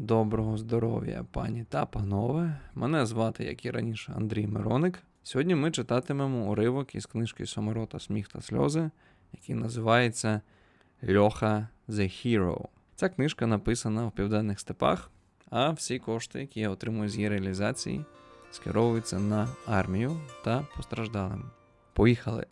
Доброго здоров'я, пані та панове. Мене звати, як і раніше, Андрій Мироник. Сьогодні ми читатимемо уривок із книжки Соморота Сміх та сльози, який називається Льоха The Hero. Ця книжка написана в південних степах, а всі кошти, які я отримую з її реалізації, скеровуються на армію та постраждалим. Поїхали.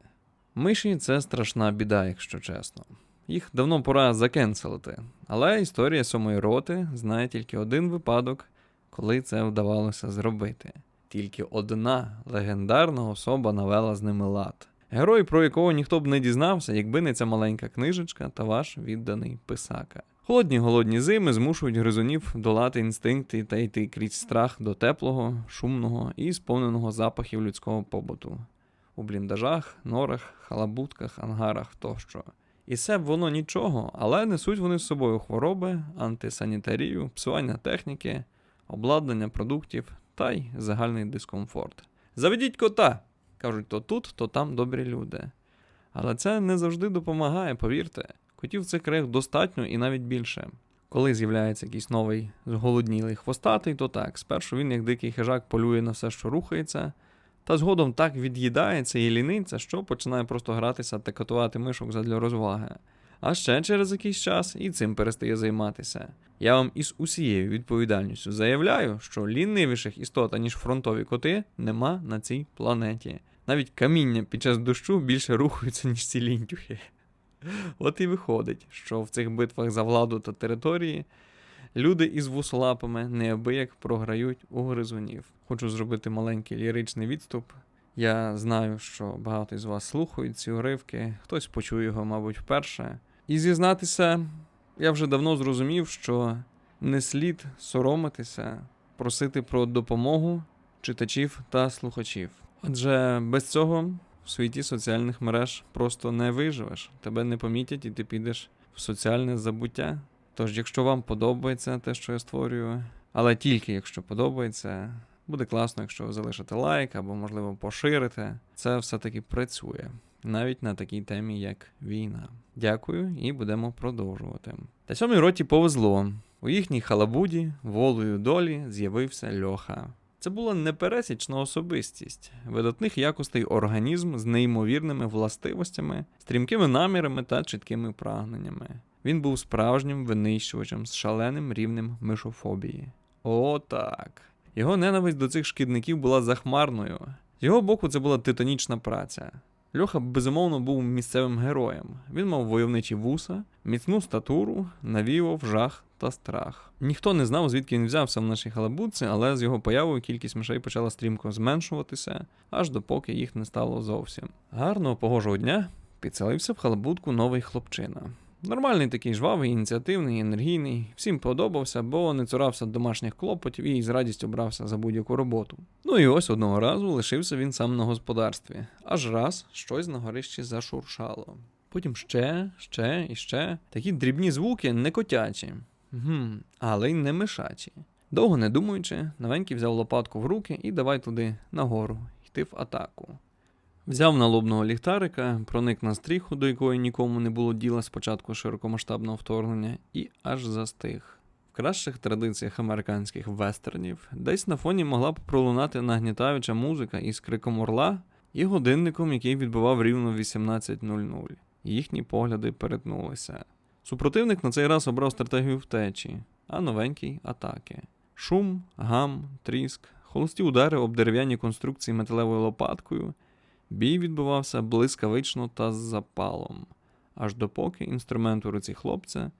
Миші це страшна біда, якщо чесно. Їх давно пора закенселити. Але історія сьомої роти знає тільки один випадок, коли це вдавалося зробити. Тільки одна легендарна особа навела з ними лад. Герой, про якого ніхто б не дізнався, якби не ця маленька книжечка та ваш відданий писака. Холодні голодні зими змушують гризунів долати інстинкти та йти крізь страх до теплого, шумного і сповненого запахів людського побуту у бліндажах, норах, халабутках, ангарах тощо. І все б воно нічого, але несуть вони з собою хвороби, антисанітарію, псування техніки, обладнання продуктів та й загальний дискомфорт. Заведіть кота! кажуть то тут, то там добрі люди. Але це не завжди допомагає, повірте. Котів цих краях достатньо і навіть більше. Коли з'являється якийсь новий зголоднілий хвостатий, то так, спершу він, як дикий хижак, полює на все, що рухається, та згодом так від'їдається і ліниться, що починає просто гратися та катувати мишок задля розваги. А ще через якийсь час і цим перестає займатися. Я вам із усією відповідальністю заявляю, що лінивіших істот, ніж фронтові коти, нема на цій планеті. Навіть каміння під час дощу більше рухаються, ніж ці лінтюхи. От і виходить, що в цих битвах за владу та території люди із вусолапами неабияк програють у гризунів. Хочу зробити маленький ліричний відступ. Я знаю, що багато із вас слухають ці уривки, хтось почує його, мабуть, вперше. І зізнатися, я вже давно зрозумів, що не слід соромитися, просити про допомогу читачів та слухачів. Адже без цього в світі соціальних мереж просто не виживеш, тебе не помітять і ти підеш в соціальне забуття. Тож, якщо вам подобається те, що я створюю, але тільки якщо подобається, буде класно, якщо ви залишите лайк або, можливо, поширите. Це все-таки працює, навіть на такій темі, як війна. Дякую і будемо продовжувати. Та сьомій роті повезло. У їхній халабуді волею долі з'явився Льоха. Це була непересічна особистість, видатних якостей організм з неймовірними властивостями, стрімкими намірами та чіткими прагненнями. Він був справжнім винищувачем з шаленим рівнем мишофобії. О, так. Його ненависть до цих шкідників була захмарною. З його боку, це була титанічна праця. Льоха, безумовно, був місцевим героєм. Він мав войовничі вуса, міцну статуру, навіював жах та страх. Ніхто не знав, звідки він взявся в нашій халабутці, але з його появою кількість мишей почала стрімко зменшуватися, аж допоки їх не стало зовсім. Гарного погожого дня підселився в халабутку новий хлопчина. Нормальний такий жвавий, ініціативний, енергійний, всім подобався, бо не цурався домашніх клопотів і з радістю брався за будь-яку роботу. Ну і ось одного разу лишився він сам на господарстві, аж раз щось на горищі зашуршало. Потім ще, ще і ще. Такі дрібні звуки не котячі, Гм, але й не мишачі. Довго не думаючи, новенький взяв лопатку в руки і давай туди нагору, йти в атаку. Взяв налобного ліхтарика, проник на стріху, до якої нікому не було діла з початку широкомасштабного вторгнення, і аж застиг. В кращих традиціях американських вестернів десь на фоні могла б пролунати нагнітаюча музика із криком орла і годинником, який відбивав рівно 18.00. Їхні погляди перетнулися. Супротивник на цей раз обрав стратегію втечі, а новенький атаки. Шум, гам, тріск, холості удари об дерев'яні конструкції металевою лопаткою. Бій відбувався блискавично та з запалом, аж допоки інструмент у руці хлопця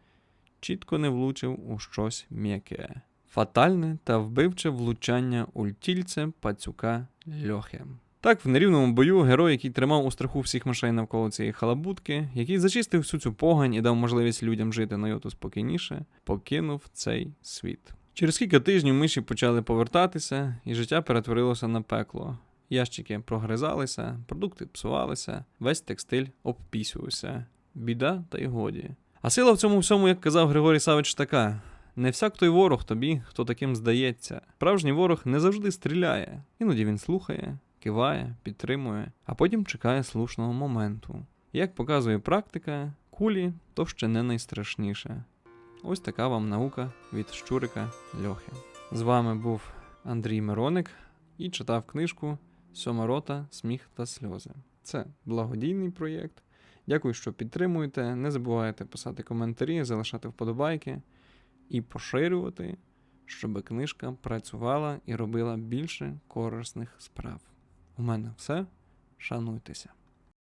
чітко не влучив у щось м'яке. Фатальне та вбивче влучання ультільце пацюка Льохи. Так, в нерівному бою герой, який тримав у страху всіх мишей навколо цієї халабутки, який зачистив всю цю погань і дав можливість людям жити на йоту спокійніше, покинув цей світ. Через кілька тижнів миші почали повертатися, і життя перетворилося на пекло. Ящики прогризалися, продукти псувалися, весь текстиль обпісювався. Біда та й годі. А сила в цьому всьому, як казав Григорій Савич, така: не всяк той ворог тобі, хто таким здається. Справжній ворог не завжди стріляє. Іноді він слухає, киває, підтримує, а потім чекає слушного моменту. Як показує практика, кулі то ще не найстрашніше. Ось така вам наука від щурика Льохи. З вами був Андрій Мироник і читав книжку Сьоморота, сміх та сльози. Це благодійний проєкт. Дякую, що підтримуєте. Не забувайте писати коментарі, залишати вподобайки і поширювати, щоб книжка працювала і робила більше корисних справ. У мене все. Шануйтеся.